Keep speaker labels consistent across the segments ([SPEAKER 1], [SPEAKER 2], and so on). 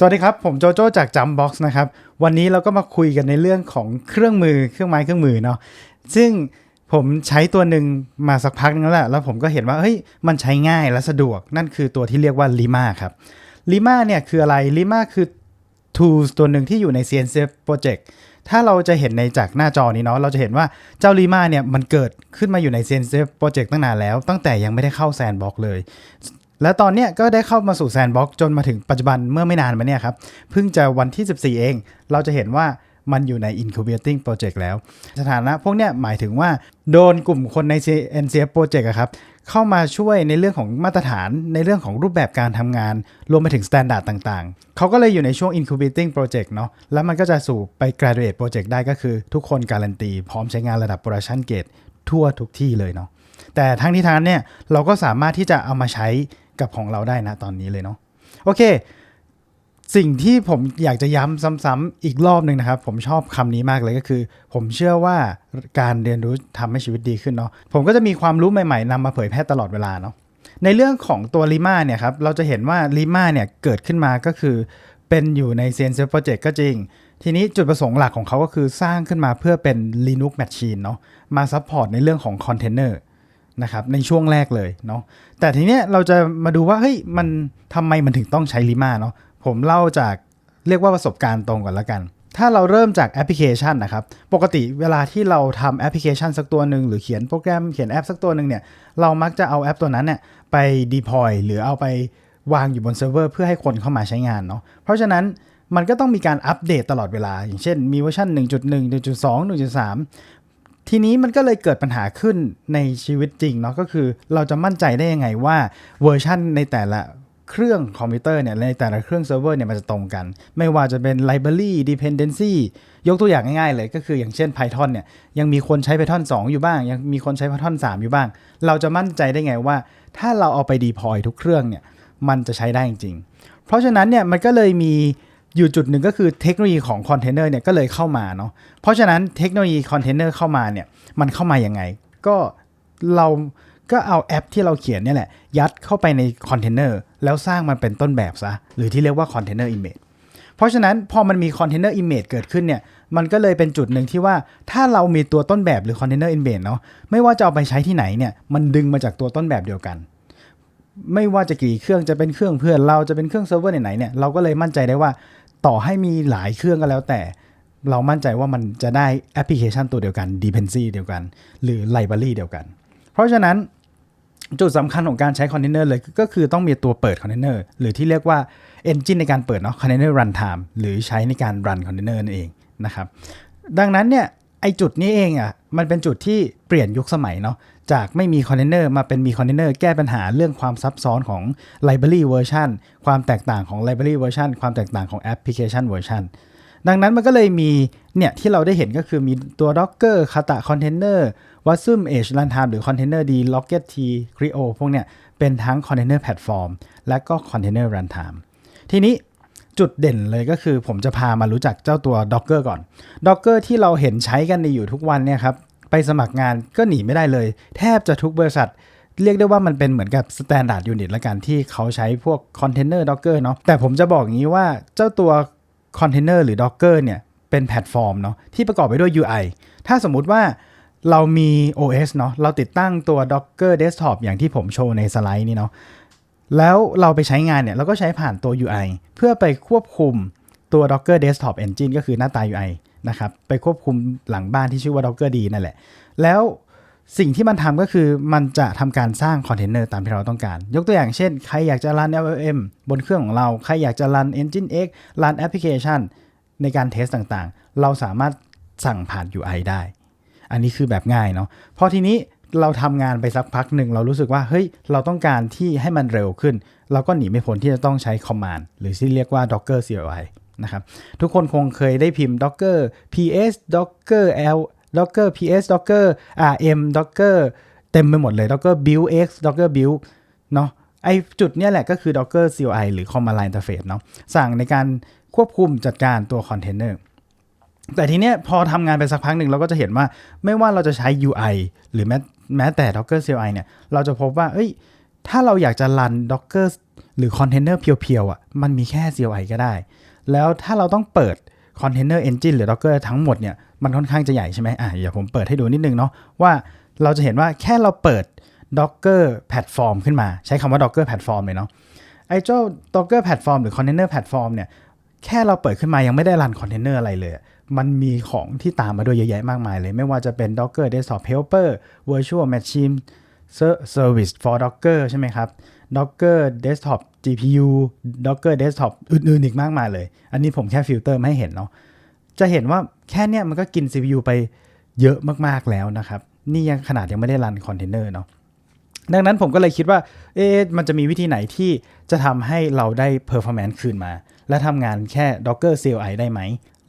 [SPEAKER 1] สวัสดีครับ ผมโจโจ้จาก Jumpbox นะครับ วันนี้เราก็มาคุยกันในเรื่องของเครื่องมือเครื่องไม้เครื่องมือเนาะซึ่งผมใช้ตัวหนึ่งมาสักพักนึงแล้วแหละแล้วผมก็เห็นว่าเฮ้ยมันใช้ง่ายและสะดวก นั่นคือตัวที่เรียกว่า Lima ครับ Lima เนี่ยคืออะไร Lima คือ tools ตัวหนึ่งที่อยู่ใน CNC Project ถ้าเราจะเห็นในจากหน้าจอนี้เนาะเราจะเห็นว่าเจ้า Lima เนี่ยมันเกิดขึ้นมาอยู่ใน CNC Project ตั้งนานแล้ว ตั้งแต่ยังไม่ได้เข้า Sandbox เลย และตอนเนี้ยก็ได้เข้ามาสู่แซนด์บ็อกจนมาถึงปัจจุบันเมื่อไม่นานมาเนี่ยครับ เพิ่งจะวันที่ 14 เอง เราจะเห็นว่ามันอยู่ใน incubating project แล้ว สถานะพวกเนี้ยหมายถึงว่าโดนกลุ่มคนใน NCF project อะครับเข้ามาช่วยในเรื่องของมาตรฐานในเรื่องของรูปแบบการทำงาน รวมไปถึง standard ต่างๆ เขาก็เลยอยู่ในช่วง incubating project เนาะแล้วมันก็จะสู่ไป graduate project ได้ก็คือทุกคนการันตี พร้อมใช้งานระดับ production grade ทั่วทุกที่เลยเนาะแต่ทั้งนี้ทั้งนั้นเนี่ยเราก็สามารถที่จะเอามาใช้ กับของเราได้นะตอนนี้เลยเนาะโอเค สิ่งที่ผมอยากจะย้ำซ้ำๆอีกรอบหนึ่งนะครับ ผมชอบคำนี้มากเลยก็คือ ผมเชื่อว่าการเรียนรู้ทำให้ชีวิตดีขึ้นเนาะผมก็จะมีความรู้ใหม่ๆนำมาเผยแพร่ตลอดเวลาเนาะในเรื่องของตัวลิมาเนี่ยครับเราจะเห็นว่าลิมาเนี่ยเกิดขึ้นมาก็คือ เป็นอยู่ใน c n c Project ก็จริง ทีนี้จุดประสงค์หลักของเขาก็คือสร้างขึ้นมาเพื่อเป็น Linux Machine เนาะมาซัพพอร์ตในเรื่องของคอนเทนเนอร์ นะครับในช่วงแรกเลยเนาะแต่ทีเนี้ยเราจะมาดูว่าเฮ้ยมันทำไมมันถึงต้องใช้ลิมาเนาะผมเล่าจากเรียกว่าประสบการณ์ตรงก่อนละกัน ถ้าเราเริ่มจากแอปพลิเคชันนะครับ ปกติเวลาที่เราทำแอปพลิเคชันสักตัวหนึ่งหรือเขียนโปรแกรมเขียนแอปสักตัวหนึ่งเนี่ยเรามักจะเอาแอปตัวนั้นเนี่ยไป deploy หรือเอาไปวางอยู่บนเซิร์ฟเวอร์เพื่อให้คนเข้ามาใช้งานเนาะเพราะฉะนั้นมันก็ต้องมีการอัปเดตตลอดเวลา อย่างเช่นมีเวอร์ชัน1.1 1.2 1.3 ทีนี้มันก็เลยเกิดปัญหาขึ้นในชีวิตจริงเนาะก็คือเราจะมั่นใจได้ยังไงว่าเวอร์ชันในแต่ละเครื่องคอมพิวเตอร์เนี่ยในแต่ละเครื่องเซิร์ฟเวอร์เนี่ยมันจะตรงกัน ไม่ว่าจะเป็น library dependency ยกตัวอย่างง่ายๆเลยก็คืออย่างเช่น Python เนี่ยยังมีคนใช้ Python 2 อยู่บ้าง ยังมีคนใช้ Python 3 อยู่บ้าง เราจะมั่นใจได้ไงว่า ถ้าเราเอาไป deploy ทุกเครื่องเนี่ยมันจะใช้ได้จริงๆ เพราะฉะนั้นเนี่ยมันก็เลยมี อยู่จุดหนึ่งก็คือเทคโนโลยีของคอนเทนเนอร์เนี่ยก็เลยเข้ามาเนาะเพราะฉะนั้นเทคโนโลยีคอนเทนเนอร์เข้ามาเนี่ยมันเข้ามายังไง ก็เราก็เอาแอปที่เราเขียนเนี่ยแหละ ยัดเข้าไปในคอนเทนเนอร์แล้วสร้างมันเป็นต้นแบบซะ หรือที่เรียกว่าคอนเทนเนอร์อิมเมจเพราะฉะนั้นพอมันมีคอนเทนเนอร์อิมเมจเกิดขึ้นเนี่ยมันก็เลยเป็นจุดหนึ่งที่ว่าถ้าเรามีตัวต้นแบบหรือคอนเทนเนอร์อิมเมจเนาะไม่ว่าจะเอาไปใช้ที่ไหนเนี่ยมันดึงมาจากตัวต้นแบบเดียวกัน ไม่ว่าจะกี่เครื่องจะเป็นเครื่องเพื่อนเราจะเป็นเครื่องเซิร์ฟเวอร์ไหนๆเนี่ยเราก็เลยมั่นใจได้ว่า ต่อให้มีหลายเครื่องก็แล้วแต่เรามั่นใจว่ามันจะได้แอปพลิเคชันตัวเดียวกัน dependency เดียวกัน หรือ library เดียวกัน เพราะฉะนั้นจุดสำคัญของการใช้คอนเทนเนอร์เลยก็คือต้องมีตัวเปิดคอนเทนเนอร์หรือที่เรียกว่า engine ในการเปิดเนาะคอนเทนเนอร์ runtime หรือใช้ในการ run container นั่นเองนะครับ ดังนั้นเนี่ย ไอจุดนี้เองอะ่ะมันเป็นจุดที่เปลี่ยนยุคสมัยเนาะจากไม่มีคอนเทนเนอร์มาเป็นมีคอนเทนเนอร์แก้ปัญหาเรื่องความซับซ้อนของ library version ความแตกต่างของ library version ความแตกต่างของ application version ดังนั้นมันก็เลยมีเนี่ยที่เราได้เห็นก็คือมีตัว docker kata container wasm edge runtime หรือ container d rocket t creo พวกเนี่ยเป็นทั้ง container platform และก็ container runtime ทีนี้ จุดเด่นเลยก็คือผมจะพามารู้จักเจ้าตัว Docker ก่อน Docker ที่เราเห็นใช้กันในอยู่ทุกวันเนี่ยครับไปสมัครงานก็หนีไม่ได้เลย แทบจะทุกบริษัท เรียกได้ว่ามันเป็นเหมือนกับ Standard Unit ละกันที่เขาใช้พวก Container Docker เนาะแต่ผมจะบอกงี้ว่าเจ้าตัว Container หรือ Docker เนี่ยเป็นแพลตฟอร์มเนาะที่ประกอบไปด้วย UI ถ้าสมมุติว่าเรามี OS เนาะเราติดตั้งตัว Docker Desktop อย่างที่ผมโชว์ในสไลด์นี้เนาะ แล้วเราไปใช้งานเนี่ยเราก็ใช้ผ่านตัว UI เพื่อไปควบคุมตัว Docker Desktop Engine ก็คือหน้าตา UI นะครับไปควบคุมหลังบ้านที่ชื่อว่า Docker D นั่นแหละ แล้วสิ่งที่มันทำก็คือมันจะทำการสร้างคอนเทนเนอร์ตามที่เราต้องการ ยกตัวอย่างเช่น ใครอยากจะรัน LLM บนเครื่องของเรา ใครอยากจะรัน Engine X รันแอปพลิเคชันในการเทสต่างๆ เราสามารถสั่งผ่าน UI ได้ อันนี้คือแบบง่ายเนาะพอทีนี้ เราทำงานไปสักพักหนึ่งเรารู้สึกว่าเฮ้ยเราต้องการที่ให้มันเร็วขึ้น เราก็หนีไม่พ้นที่จะต้องใช้ command หรือที่เรียกว่า docker CLI นะครับทุกคนคงเคยได้พิมพ์ docker ps docker l docker ps docker rm docker เต็มไปหมดเลย docker build x docker build เนาะไอจุดเนี้ยแหละก็คือ docker CLI หรือ command line interface เนาะสั่งในการควบคุมจัดการตัวคอนเทนเนอร์แต่ทีเนี้ยพอทำงานไปสักพักหนึ่งเราก็จะเห็นว่าไม่ว่าเราจะใช้ UI หรือแม้ แม้แต่ Docker CLI เนี่ย เราจะพบว่า เอ้ย ถ้าเราอยากจะรัน Docker หรือคอนเทนเนอร์เพียวๆอะ มันมีแค่ CLI ก็ได้ แล้วถ้าเราต้องเปิดคอนเทนเนอร์เอนจินหรือ Docker ทั้งหมดเนี่ย มันค่อนข้างจะใหญ่ใช่ไหมอะเดี๋ยวผมเปิดให้ดูนิดนึงเนาะว่าเราจะเห็นว่าแค่เราเปิด Docker Platform ขึ้นมา ใช้คำว่า Docker Platform เลยเนาะไอ้เจ้า Docker Platform หรือ Container Platform เนี่ย แค่เราเปิดขึ้นมายังไม่ได้รันคอนเทนเนอร์อะไรเลย มันมีของที่ตามมาด้วยเยอะแยะมากมายเลย ไม่ว่าจะเป็น Docker Desktop Helper Virtual Machine service for Docker ใช่ไหมครับ Docker Desktop GPU Docker Desktop อื่นๆอีกมากมายเลย อันนี้ผมแค่ฟิลเตอร์ไม่ให้เห็นเนาะ จะเห็นว่าแค่เนี้ยมันก็กิน CPU ไปเยอะมากๆแล้วนะครับ นี่ยังขนาดยังไม่ได้รันคอนเทนเนอร์เนาะ ดังนั้นผมก็เลยคิดว่า เอ๊ะ มันจะมีวิธีไหนที่จะทำให้เราได้ performance คืนมา และทำงานแค่ Docker CLI ได้ไหม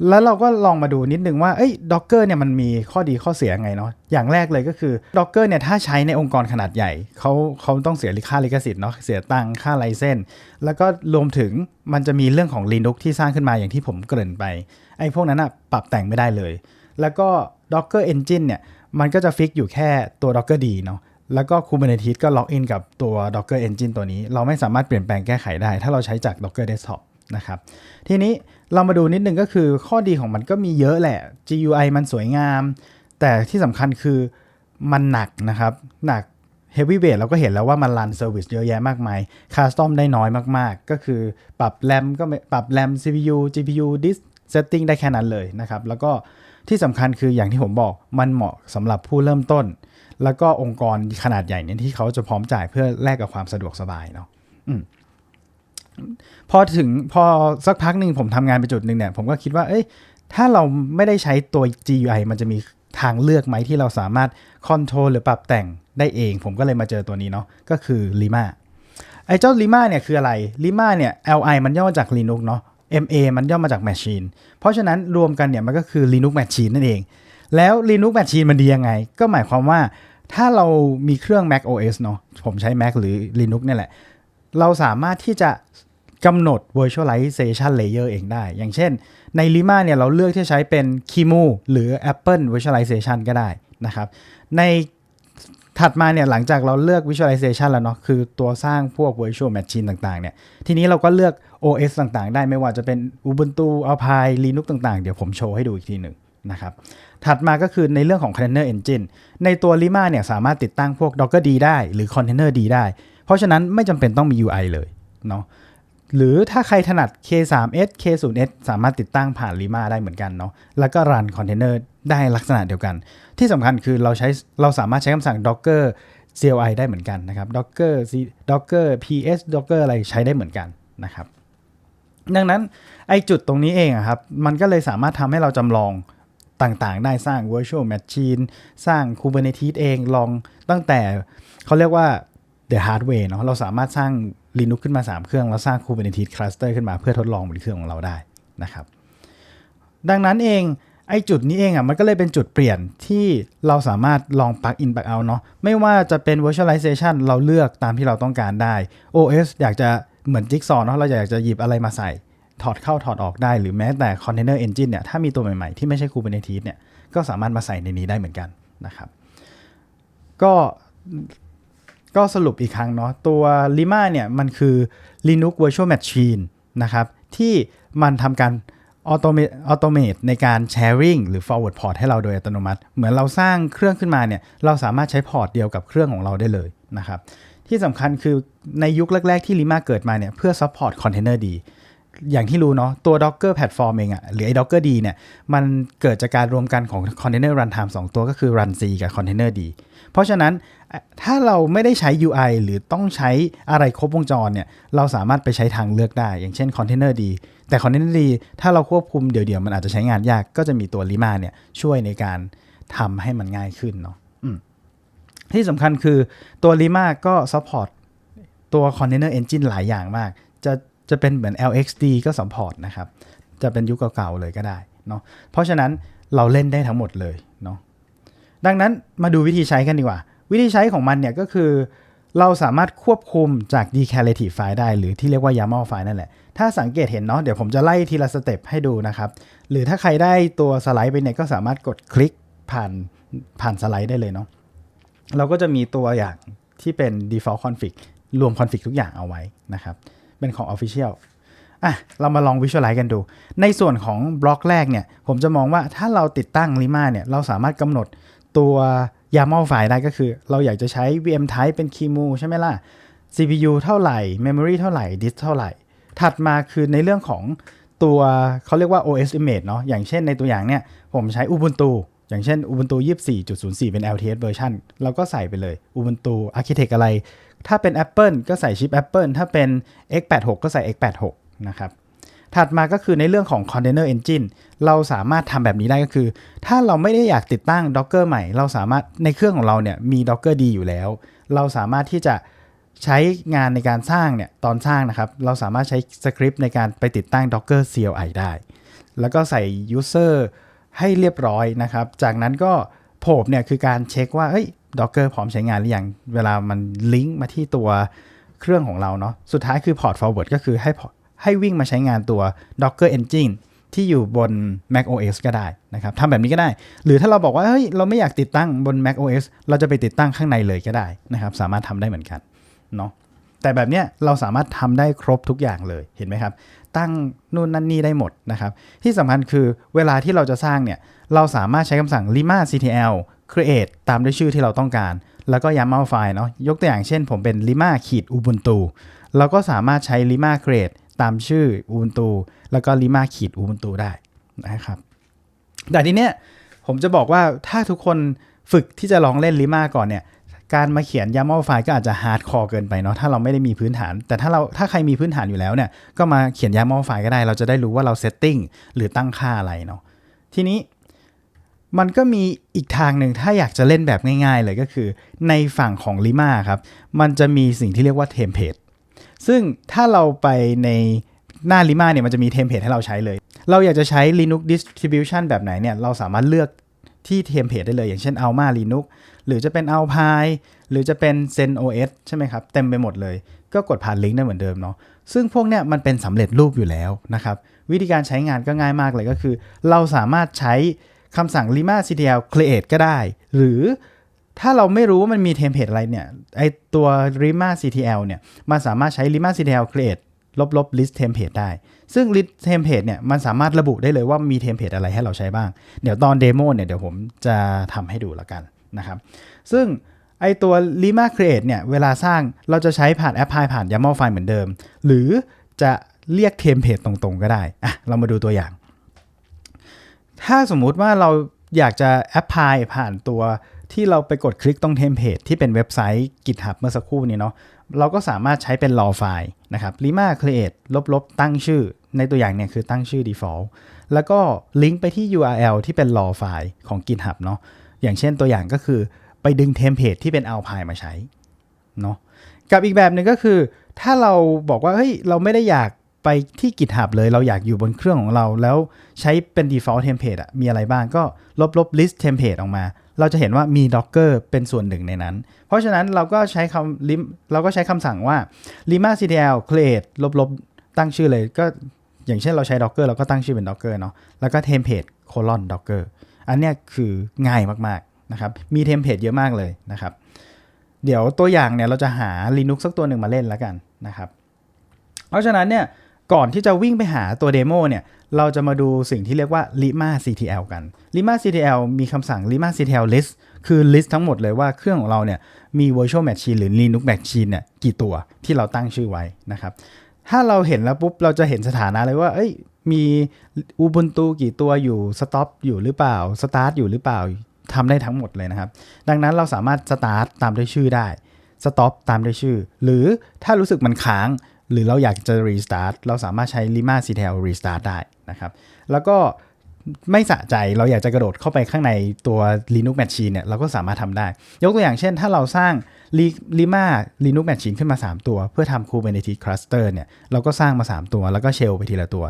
[SPEAKER 1] แล้วเราก็ลองมาดูนิดนึงว่า เอ้ย Docker เนี่ยมันมีข้อดีข้อเสียยังไงเนาะ อย่างแรกเลยก็คือ Docker เนี่ยถ้าใช้ในองค์กรขนาดใหญ่ เขาเขาต้องเสียค่าลิขสิทธิ์เนาะ เสียตังค่าไลเซนแล้วก็รวมถึงมันจะมีเรื่องของ Linux ที่สร้างขึ้นมาอย่างที่ผมเกริ่นไป ไอ้พวกนั้นอะปรับแต่งไม่ได้เลย แล้วก็ Docker Engine เนี่ย มันก็จะฟิกอยู่แค่ตัว Docker D เนาะ แล้วก็ Kubernetes ก็ล็อกอินกับตัว Docker Engine ตัวนี้ เราไม่สามารถเปลี่ยนแปลงแก้ไขได้ ถ้าเราใช้จาก Docker Desktop นะครับ ทีนี้เรามาดูนิดนึงก็คือข้อดีของมันก็มีเยอะแหละ GUI มันสวยงาม แต่ที่สำคัญคือมันหนักนะครับ หนัก Heavy Weight เราก็เห็นแล้วว่ามันรันเซอร์วิสเยอะแยะมากมาย Custom ได้น้อยมากๆ ก็คือปรับ RAM ก็ปรับ RAM CPU GPU disk setting ได้แค่นั้นเลยนะครับ แล้วก็ ที่สำคัญคืออย่างที่ผมบอกมันเหมาะสำหรับผู้เริ่มต้น แล้วก็องค์กรขนาดใหญ่เนี่ยที่เขาจะพร้อมจ่ายเพื่อแลกกับความสะดวกสบายเนาะอพอถึงพอสักพักหนึ่งผมทำงานไปจุดหนึ่งเนี่ยผมก็คิดว่า เอ้ย ถ้าเราไม่ได้ใช้ตัว GUI มันจะมีทางเลือกไหมที่เราสามารถคอนโทรลหรือปรับแต่งได้เอง ผมก็เลยมาเจอตัวนี้เนาะก็คือ Lima ไอ้เจ้า Lima เนี่ยคืออะไร Lima เนี่ย Li มันย่อมาจาก Linux เนาะ MA มันย่อมาจาก Machine เพราะฉะนั้นรวมกันเนี่ยมันก็คือ Linux Machine นั่นเอง แล้ว Linux Machine มันดียังไง ก็หมายความว่าถ้าเรามีเครื่อง Mac OS เนาะผมใช้ Mac หรือ Linux เนี่ยแหละ เราสามารถที่จะกำหนด virtualization layer เองได้ อย่างเช่นใน Lima เนี่ยเราเลือกที่ใช้เป็น QEMU หรือ Apple virtualization ก็ได้นะครับ ใน ถัดมาเนี่ยหลังจากเราเลือก visualization แล้วเนาะคือตัวสร้างพวก virtual machine ต่างๆเนี่ยทีนี้เราก็เลือก OS ต่างๆ ได้ไม่ว่าจะเป็น Ubuntu Alpine Linux ต่างๆ เดี๋ยวผมโชว์ให้ดูอีกทีหนึ่งนะครับถัดมาก็คือในเรื่องของ Container Engine ในตัว Lima เนี่ยสามารถติดตั้งพวก Docker D ได้หรือ Container D ได้ เพราะฉะนั้นไม่จำเป็นต้องมี UI เลยเนาะหรือถ้าใครถนัด K3S K0S สามารถติดตั้งผ่าน Lima ได้เหมือนกันเนาะแล้วก็รันค ได้ลักษณะเดียวกัน ที่สำคัญคือเราใช้เราสามารถใช้คำสั่ง Docker CLI ได้เหมือนกันนะครับ Docker C Docker PS Docker อะไรใช้ได้เหมือนกันนะครับ ดังนั้นไอจุดตรงนี้เองครับ มันก็เลยสามารถทำให้เราจำลองต่างๆ ได้สร้าง virtual machine สร้าง Kubernetes เองลองตั้งแต่เขาเรียกว่า the hardware เนาะเราสามารถสร้าง Linux ขึ้นมา 3 เครื่อง แล้วสร้าง Kubernetes cluster ขึ้นมาเพื่อทดลองบนเครื่องของเราได้นะครับ ดังนั้นเอง ไอ้จุดนี้เองอะมันก็เลยเป็นจุดเปลี่ยนที่เราสามารถลอง plug in plug out เนาะไม่ว่าจะเป็น virtualization เราเลือกตามที่เราต้องการได้ OS อยากจะเหมือนจิ๊กซอว์เนาะเราอยากจะหยิบอะไรมาใส่ ถอดเข้าถอดออกได้หรือแม้แต่ Container Engine เนี่ยถ้ามีตัวใหม่ๆ ที่ไม่ใช่ Kubernetes เนี่ยก็สามารถมาใส่ในนี้ได้เหมือนกันนะครับ ก็ก็สรุปอีกครั้งเนาะตัว Lima เนี่ยมันคือ Linux Virtual Machine นะครับที่มันทำการ automate automate ในการ sharing หรือ forward port ให้เราโดยอัตโนมัติ เหมือนเราสร้างเครื่องขึ้นมาเนี่ยเราสามารถใช้พอร์ตเดียวกับเครื่องของเราได้เลยนะครับที่สำคัญคือในยุคแรก ๆ ที่ Lima เกิดมาเนี่ยเพื่อ support container ดี อย่างที่รู้เนาะตัว Docker Platform เองอะหรือไอ้ Docker D เนี่ยมันเกิดจากการรวมกันของ Container Runtime 2 ตัวก็คือ Run C กับ Container D เพราะฉะนั้นถ้าเราไม่ได้ใช้ UI หรือต้องใช้อะไรครบวงจรเนี่ยเราสามารถไปใช้ทางเลือกได้ อย่างเช่น Container D แต่ Container D ถ้าเราควบคุมเดี๋ยวๆ มันอาจจะใช้งานยากก็จะมีตัว Lima เนี่ยช่วยในการทำให้มันง่ายขึ้นเนาะที่สำคัญคือตัว Lima ก็ support ตัว Container Engine หลายอย่างมาก จะจะเป็นเหมือน LXD ก็ support นะครับ จะเป็นยุคเก่าๆเลยก็ได้เนาะเพราะฉะนั้นเราเล่นได้ทั้งหมดเลยเนาะ ดังนั้นมาดูวิธีใช้กันดีกว่า วิธีใช้ของมันเนี่ยก็คือ เราสามารถควบคุมจาก declarative file ได้ หรือที่เรียกว่า YAML file นั่นแหละ ถ้าสังเกตเห็นเนาะเดี๋ยวผมจะไล่ทีละสเต็ปให้ดูนะครับ หรือถ้าใครได้ตัวสไลด์ไปเนี่ยก็สามารถกดคลิกผ่านผ่านสไลด์ได้เลยเนาะเราก็จะมีตัวอย่างที่เป็น default config รวม config ทุกอย่างเอาไว้นะครับ เป็นของ Official อะ เรามาลอง Visualize กันดู ในส่วนของบล็อกแรกเนี่ย ผมจะมองว่าถ้าเราติดตั้ง Lima เนี่ย เราสามารถกำหนด ตัว YAML ไฟล์ได้ก็คือ เราอยากจะใช้ VM type เป็น KeyMu ใช่ไหมล่ะ CPU เท่าไหร่ Memory เท่าไหร่ Disk เท่าไหร่ ถัดมาคือในเรื่องของตัวเขาเรียกว่า OS image เนาะอย่างเช่นในตัวอย่างเนี่ย ผมใช้ Ubuntu อย่างเช่น Ubuntu 24.04 เป็น LTS version เราก็ใส่ไปเลย Ubuntu Architect อะไร ถ้าเป็น Apple ก็ใส่ชิป Apple ถ้าเป็น x86 ก็ใส่ x86 นะครับ ถัดมาก็คือในเรื่องของ Container Engine เราสามารถทำแบบนี้ได้ก็คือ ถ้าเราไม่ได้อยากติดตั้ง Docker ใหม่ เราสามารถในเครื่องของเราเนี่ยมี Docker ดีอยู่แล้ว เราสามารถที่จะใช้งานในการสร้างเนี่ยตอนสร้างนะครับ เราสามารถใช้สคริปต์ในการไปติดตั้ง Docker CLI ได้ แล้วก็ใส่ User ให้เรียบร้อยนะครับ จากนั้นก็โผบเนี่ยคือการเช็คว่าเอ้ย Docker พร้อมใช้งานหรือยัง เวลามันลิงก์มาที่ตัวเครื่องของเราเนาะ สุดท้ายคือ port forward ก็คือให้ ให้วิ่งมาใช้งานตัว Docker Engine ที่อยู่บน Mac OS ก็ได้นะครับทำแบบนี้ก็ได้ หรือถ้าเราบอกว่าเฮ้ยเราไม่อยากติดตั้งบน Mac OS เราจะไปติดตั้งข้างในเลยก็ได้นะครับ สามารถทำได้เหมือนกันเนาะแต่แบบเนี้ยเราสามารถทำได้ครบทุกอย่างเลยเห็นไหมครับ ตั้งนู่นนั่นนี่ได้หมดนะครับ ที่สำคัญคือเวลาที่เราจะสร้างเนี่ยเราสามารถใช้คำสั่ง lima ctl create ตามด้วยชื่อที่เราต้องการ แล้วก็ YAML ไฟล์เนาะยกตัวอย่างเช่นผมเป็น lima ขีด ubuntu เราก็สามารถใช้ lima create ตามชื่อ ubuntu แล้วก็ lima ขีด ubuntu ได้นะครับ แต่ทีเนี้ยผมจะบอกว่าถ้าทุกคนฝึกที่จะลองเล่น lima ก่อนเนี่ย การมาเขียน YAML ไฟล์ก็อาจจะฮาร์ดคอร์เกินไปเนาะ ถ้าเราไม่ได้มีพื้นฐาน แต่ถ้าเราถ้าใครมีพื้นฐานอยู่แล้วเนี่ย ก็มาเขียน YAML ไฟล์ก็ได้ เราจะได้รู้ว่าเราเซตติ้งหรือตั้งค่าอะไรเนาะ ทีนี้มันก็มีอีกทางหนึ่งถ้าอยากจะเล่นแบบง่าย ๆ เลยก็คือในฝั่งของ Lima ครับ มันจะมีสิ่งที่เรียกว่าเทมเพลต ซึ่งถ้าเราไปในหน้า Lima เนี่ยมันจะมีเทมเพลตให้เราใช้เลย เราอยากจะใช้ Linux distribution แบบไหนเนี่ยเราสามารถเลือกที่เทมเพลตได้เลย อย่างเช่น Alma Linux หรือจะเป็น Alpine หรือจะเป็น Zen OS ใช่ไหมครับ เต็มไปหมดเลย ก็กดผ่านลิงก์ได้เหมือนเดิมเนาะซึ่งพวกเนี้ยมันเป็นสำเร็จรูปอยู่แล้วนะครับ วิธีการใช้งานก็ง่ายมากเลยก็คือ เราสามารถใช้คำสั่ง lima ctl create ก็ได้ หรือ ถ้าเราไม่รู้ว่ามันมีเทมเพลตอะไรเนี่ย ไอตัว lima ctl เนี่ย มันสามารถใช้ lima ctl create ลบลบ list template ได้ ซึ่ง list template เนี่ย มันสามารถระบุได้เลยว่ามีเทมเพลตอะไรให้เราใช้บ้าง เดี๋ยวตอนเดโมเนี่ย เดี๋ยวผมจะทำให้ดูแล้วกันนะครับ ซึ่งไอตัว lima create เนี่ย เวลาสร้างเราจะใช้ผ่านแอปพลายผ่าน YAML ไฟล์เหมือนเดิม หรือจะเรียกเทมเพลตตรงๆ ก็ได้ อะ เรามาดูตัวอย่าง ถ้าสมมุติว่าเราอยากจะแอปพลายผ่านตัว ที่เราไปกดคลิกตรงเทมเพลตที่เป็นเว็บไซต์ GitHub เมื่อสักครู่นี้เนาะเราก็สามารถใช้เป็น raw ไฟล์นะครับ lima create ลบๆ ตั้งชื่อ ในตัวอย่างเนี่ยคือตั้งชื่อ default แล้วก็ลิงก์ไปที่ URL ที่เป็น raw ไฟล์ของ GitHub เนาะอย่างเช่นตัวอย่างก็คือไปดึงเทมเพลตที่เป็น alpine มาใช้เนาะกับอีกแบบหนึ่งก็คือ ถ้าเราบอกว่าเฮ้ยเราไม่ได้อยากไปที่ GitHub เลยเราอยากอยู่บนเครื่องของเรา แล้วใช้เป็น default template อะมีอะไรบ้างก็ลบลบ list template ออกมา เราจะเห็นว่ามี Docker เป็นส่วนหนึ่งในนั้น เพราะฉะนั้นเราก็ใช้คำ lim เราก็ใช้คำสั่งว่า lima ctl create ลบลบตั้งชื่อเลยก็อย่างเช่นเราใช้ Docker เราก็ตั้งชื่อเป็น Docker เนาะแล้วก็ template colon Docker อันเนี้ยคือง่ายมากๆนะครับมีเทมเพลตเยอะมากเลยนะครับ เดี๋ยวตัวอย่างเนี่ยเราจะหา Linux สักตัวหนึ่งมาเล่นแล้วกันนะครับ เพราะฉะนั้นเนี่ยก่อนที่จะวิ่งไปหาตัวเดโมเนี่ย เราจะมาดูสิ่งที่เรียกว่า lima ctl กัน lima ctl มีคำสั่ง lima ctl list คือ list ทั้งหมดเลยว่าเครื่องของเราเนี่ยมี virtual machine หรือ linux machine เนี่ยกี่ตัวที่เราตั้งชื่อไว้นะครับ ถ้าเราเห็นแล้วปุ๊บ เราจะเห็นสถานะเลยว่า เอ้ย มี Ubuntu กี่ตัวอยู่ stop อยู่หรือเปล่า start อยู่หรือเปล่าทำได้ทั้งหมดเลยนะครับ ดังนั้นเราสามารถ start ตามด้วยชื่อได้ stop ตามด้วยชื่อ หรือถ้ารู้สึกมันค้าง หรือเราอยากจะ restart เราสามารถใช้ lima ctl restart ได้นะครับ แล้วก็ไม่สะใจเราอยากจะกระโดดเข้าไปข้างในตัว Linux Machine เนี่ยเราก็สามารถทำได้ ยกตัวอย่างเช่น ถ้าเราสร้าง Lima Linux Machine ขึ้นมา 3 ตัว เพื่อทำ Kubernetes Cluster เนี่ยเราก็สร้างมา 3 ตัว แล้วก็เชลไปทีละตัว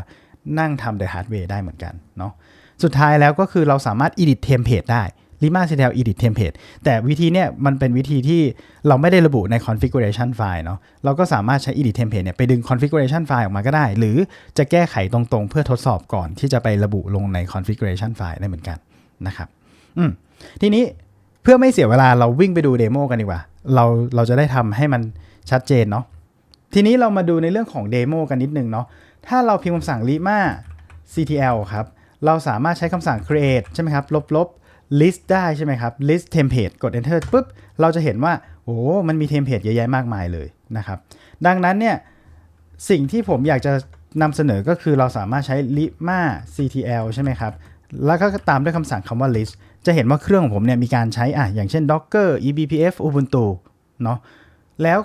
[SPEAKER 1] นั่งทำ The Hardware ได้เหมือนกันเนาะสุดท้ายแล้วก็คือเราสามารถ edit template ได้ Lima CTL edit template แต่วิธีเนี่ยมันเป็นวิธีที่เราไม่ได้ระบุใน configuration file เนาะเราก็สามารถใช้ edit template เนี่ยไปดึง configuration file ออกมาก็ได้ หรือจะแก้ไขตรงๆ เพื่อทดสอบก่อนที่จะไประบุลงใน configuration file ได้เหมือนกันนะครับอืมทีนี้เพื่อไม่เสียเวลาเราวิ่งไปดูเดโมกันดีกว่า เราเราจะได้ทำให้มันชัดเจนเนาะทีนี้เรามาดูในเรื่องของเดโมกันนิดนึงเนาะถ้าเราพิมพ์คำสั่ง lima ctl ครับเราสามารถใช้คำสั่ง create ใช่ไหมครับ ลบลบ list ได้ใช่ไหมครับ list template กด enter ปุ๊บ เราจะเห็นว่า โอ้ มันมีเทมเพลตเยอะแยะมากมายเลยนะครับ ดังนั้นเนี่ย สิ่งที่ผมอยากจะนำเสนอก็คือเราสามารถใช้ lima ctl ใช่ไหมครับ แล้วก็ตามด้วยคำสั่งคำว่า list จะเห็นว่าเครื่องของผมเนี่ยมีการใช้อะอย่างเช่น docker ebpf ubuntu เนาะแล้ว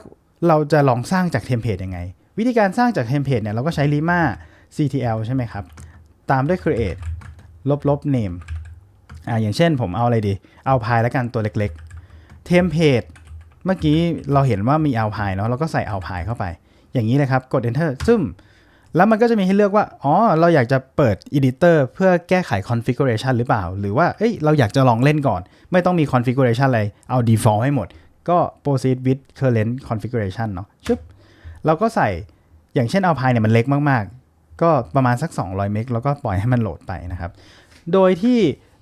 [SPEAKER 1] เราจะลองสร้างจากเทมเพลตยังไง วิธีการสร้างจากเทมเพลตเนี่ยเราก็ใช้ lima ctl ใช่ไหมครับ ตามด้วย create ลบลบ name อ่าอย่างเช่นผมเอาอะไรดี เอาพายแล้วกันตัวเล็กๆ เทมเพลตเมื่อกี้เราเห็นว่ามีเอาพายเนาะเราก็ใส่เอาพายเข้าไป อย่างนี้เลยครับ กด enter ซึมแล้วมันก็จะมีให้เลือกว่า อ๋อ เราอยากจะเปิด editor เพื่อแก้ไข configuration หรือเปล่า หรือว่า เอ้ย เราอยากจะลองเล่นก่อน ไม่ต้องมี configuration อะไร เอา default ให้หมด ก็ proceed with current configuration เนาะชึบเราก็ใส่ อย่างเช่นเอาพายเนี่ยมันเล็กมาก ๆ ก็ประมาณสัก 200 เมก แล้วก็ปล่อยให้มันโหลดไปนะครับ โดยที่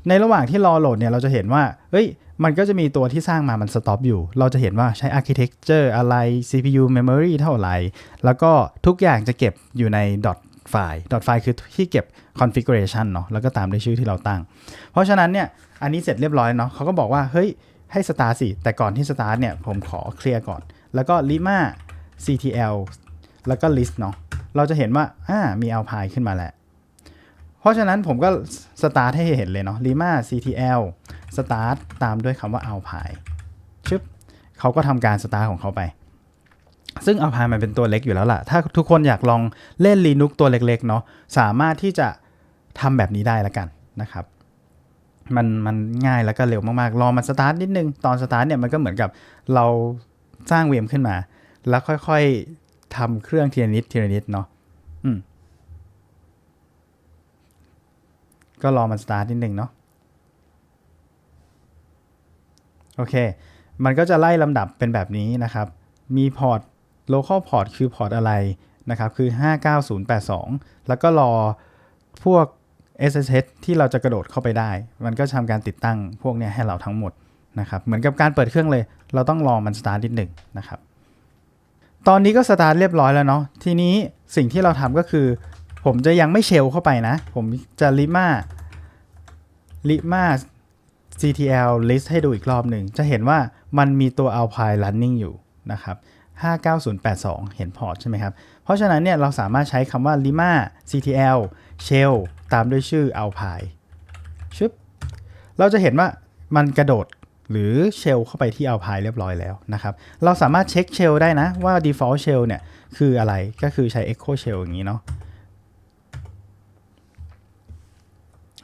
[SPEAKER 1] ในระหว่างที่รอโหลดเนี่ยเราจะเห็นว่าเฮ้ย มันก็จะมีตัวที่สร้างมามันสต็อปอยู่ เราจะเห็นว่าใช้ architecture อะไร CPU memory เท่าไหร่ แล้วก็ทุกอย่างจะเก็บอยู่ใน dot file dot file คือที่เก็บ configuration เนาะแล้วก็ตามด้วยชื่อที่เราตั้ง เพราะฉะนั้นเนี่ยอันนี้เสร็จเรียบร้อยเนาะเขาก็บอกว่าเฮ้ยให้ start สิ แต่ก่อนที่ start เนี่ยผมขอเคลียร์ก่อน แล้วก็ lima ctl แล้วก็ list เนาะเราจะเห็นว่าอ่ามี alpine ขึ้นมาแล้ว เพราะฉะนั้นผมก็ start ให้เห็นเลยเนาะ lima ctl start ตามด้วยคำว่า alpine ชึบเขาก็ทำการ start ของเขาไป ซึ่ง alpine มันเป็นตัวเล็กอยู่แล้วล่ะ ถ้าทุกคนอยากลองเล่น Linux ตัวเล็กๆเนาะ สามารถที่จะทำแบบนี้ได้ละกันนะครับมันมันง่ายแล้วก็เร็วมาก ๆ รอมันสตาร์ทนิดนึง ตอนสตาร์ทเนี่ยมันก็เหมือนกับเราสร้างเวมขึ้นมา แล้วค่อยๆทำเครื่องทีละนิดทีละนิดเนาะ อืม ก็รอมันสตาร์ทนิดหนึ่งเนาะโอเค มันก็จะไล่ลำดับเป็นแบบนี้นะครับ มีพอร์ต local port คือพอร์ตอะไรนะครับ คือ 59082 แล้วก็รอพวก SSH ที่เราจะกระโดดเข้าไปได้ มันก็ทำการติดตั้งพวกนี้ให้เราทั้งหมดนะครับ เหมือนกับการเปิดเครื่องเลย เราต้องรอมันสตาร์ทนิดหนึ่งนะครับ ตอนนี้ก็สตาร์ทเรียบร้อยแล้วเนาะ ทีนี้สิ่งที่เราทำก็คือ ผมจะยังไม่เชลเข้าไปนะ ผมจะ lima lima ctl list ให้ดูอีกรอบหนึ่ง จะเห็นว่ามันมีตัว alpine running อยู่นะครับ 59082 เห็นพอร์ตใช่ไหมครับ เพราะฉะนั้นเนี่ยเราสามารถใช้คำว่า lima ctl shell ตามด้วยชื่อ alpine ชึบเราจะเห็นว่ามันกระโดดหรือ shell เข้าไปที่ alpine เรียบร้อยแล้วนะครับ เราสามารถเช็ค shell ได้นะว่า default shell เนี่ยคืออะไร ก็คือใช้ echo shell อย่างนี้เนาะ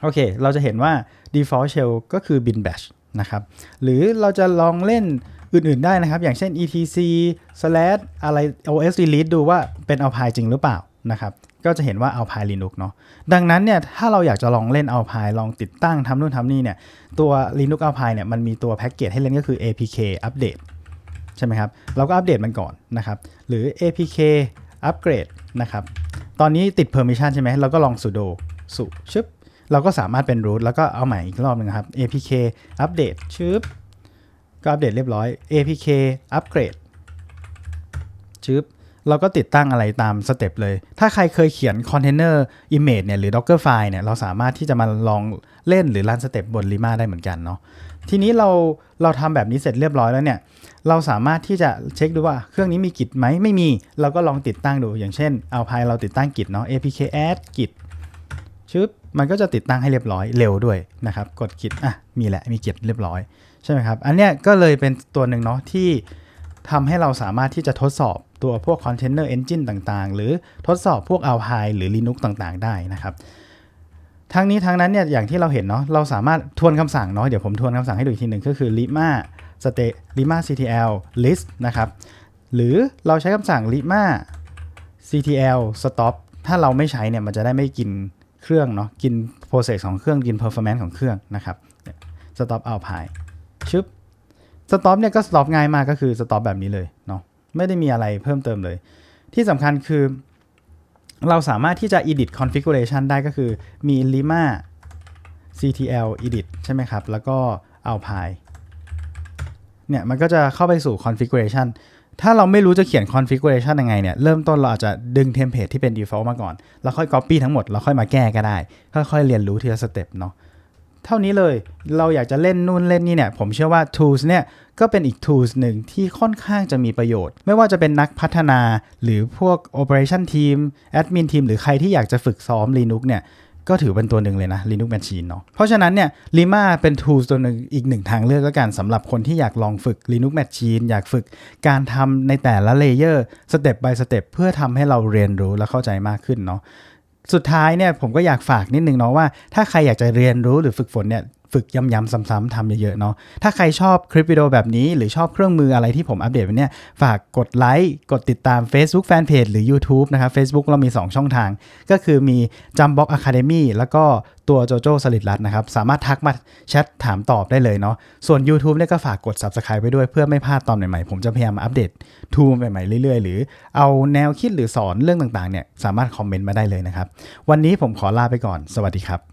[SPEAKER 1] โอเค เราจะเห็นว่า default shell ก็คือ bin bash นะครับ หรือเราจะลองเล่นอื่นๆได้นะครับ อย่างเช่น etc slash อะไร os delete ดูว่าเป็น alpine จริงหรือเปล่านะครับ ก็จะเห็นว่า alpine linux เนาะ ดังนั้นเนี่ย ถ้าเราอยากจะลองเล่น alpine ลองติดตั้งทำนู่นทำนี่เนี่ย ตัว linux alpine เนี่ย มันมีตัวแพ็กเกจให้เล่นก็คือ apk update ใช่ไหมครับ เราก็อัปเดตมันก่อนนะครับ หรือ apk upgrade นะครับ ตอนนี้ติด permission ใช่ไหมเราก็ลอง sudo su ชึบ เราก็สามารถเป็น root แล้วก็เอาใหม่อีกรอบหนึงครับ apk update ชึบก็อัปเดตเรียบร้อย apk upgrade ชึบเราก็ติดตั้งอะไรตามสเต็ปเลย ถ้าใครเคยเขียน container image เนี่ยหรือ docker file เนี่ยเราสามารถที่จะมาลองเล่นหรือรันสเต็ปบน lima ได้เหมือนกันเนาะ ทีนี้เราเราทำแบบนี้เสร็จเรียบร้อยแล้วเนี่ย เราสามารถที่จะเช็คดูว่าเครื่องนี้มีกิจไหมไม่มี เราก็ลองติดตั้งดูอย่างเช่นเอาพายเราติดตั้งกิจเนาะ apk add กิจ ชึบมันก็จะติดตั้งให้เรียบร้อยเร็วด้วยนะครับ กดกิจอะมีแหละมีเกิจเรียบร้อยใช่ไหมครับ อันเนี้ยก็เลยเป็นตัวหนึ่งเนาะที่ทำให้เราสามารถที่จะทดสอบตัวพวก Container Engine ต่างๆ หรือทดสอบพวก Alpine หรือ Linux ต่างๆ ได้นะครับ ทั้งนี้ทั้งนั้นเนี่ยอย่างที่เราเห็นเนาะเราสามารถทวนคำสั่งเนาะเดี๋ยวผมทวนคำสั่งให้ดูอีกทีหนึ่งก็คือ lima state lima ctl list นะครับหรือเราใช้คำสั่ง lima ctl stop ถ้าเราไม่ใช้เนี่ยมันจะได้ไม่กิน เครื่องเนาะกิน process ของเครื่องกิน performance ของเครื่องนะครับ stop alpine ชึบ stop เนี่ยก็ stop ง่ายมากก็คือ stop แบบนี้เลยเนาะไม่ได้มีอะไรเพิ่มเติมเลย ที่สำคัญคือ เราสามารถที่จะ edit configuration ได้ก็คือมี lima ctl edit ใช่ไหมครับ แล้วก็ alpine เนี่ยมันก็จะเข้าไปสู่ configuration ถ้าเราไม่รู้จะเขียน configuration ยังไงเนี่ย เริ่มต้นเราอาจจะดึงเทมเพลตที่เป็น default มาก่อน แล้วค่อย copy ทั้งหมด แล้วค่อยมาแก้ก็ได้ ค่อยๆเรียนรู้ทีละสเต็ปเนาะ เท่านี้เลย เราอยากจะเล่นนู่นเล่นนี่เนี่ย ผมเชื่อว่า tools เนี่ย ก็เป็นอีก tools หนึ่งที่ค่อนข้างจะมีประโยชน์ ไม่ว่าจะเป็นนักพัฒนา หรือพวก operation team admin team หรือใครที่อยากจะฝึกซ้อม Linux เนี่ย ก็ถือเป็นตัวหนึ่งเลยนะ Linux Machine เนาะเพราะฉะนั้นเนี่ย Lima เป็น tools ตัวหนึ่งอีกหนึ่งทางเลือกแล้วกันสำหรับคนที่อยากลองฝึก Linux Machine อยากฝึกการทำในแต่ละเลเยอร์ step by step เพื่อทำให้เราเรียนรู้และเข้าใจมากขึ้นเนาะสุดท้ายเนี่ยผมก็อยากฝากนิดนึงเนาะว่าถ้าใครอยากจะเรียนรู้หรือฝึกฝนเนี่ย ฝึกย้ำๆซ้ำๆทำเยอะๆเนาะ ถ้าใครชอบคลิปวิดีโอแบบนี้ หรือชอบเครื่องมืออะไรที่ผมอัปเดตวันเนี้ยฝากกดไลค์ กดติดตาม Facebook Fanpage หรือ YouTube นะครับ Facebook เรามี 2 ช่องทาง ก็คือมี j u m b o x Academy แล้วก็ตัวโจโจ้สลิดรัตนะครับ สามารถทักมาแชทถามตอบได้เลยเนาะ ส่วน YouTube เนี่ยก็ฝากกด Subscribe ไว้ด้วยเพื่อไม่พลาดตอนใหม่ๆ ผมจะพยายามอัปเดตทูใหม่ๆเรื่อยๆ หรือเอาแนวคิดหรือสอนเรื่องต่างๆเนี่ยสามารถคอมเมนต์มาได้เลยนะครับ วันนี้ผมขอลาไปก่อน สวัสดีครับ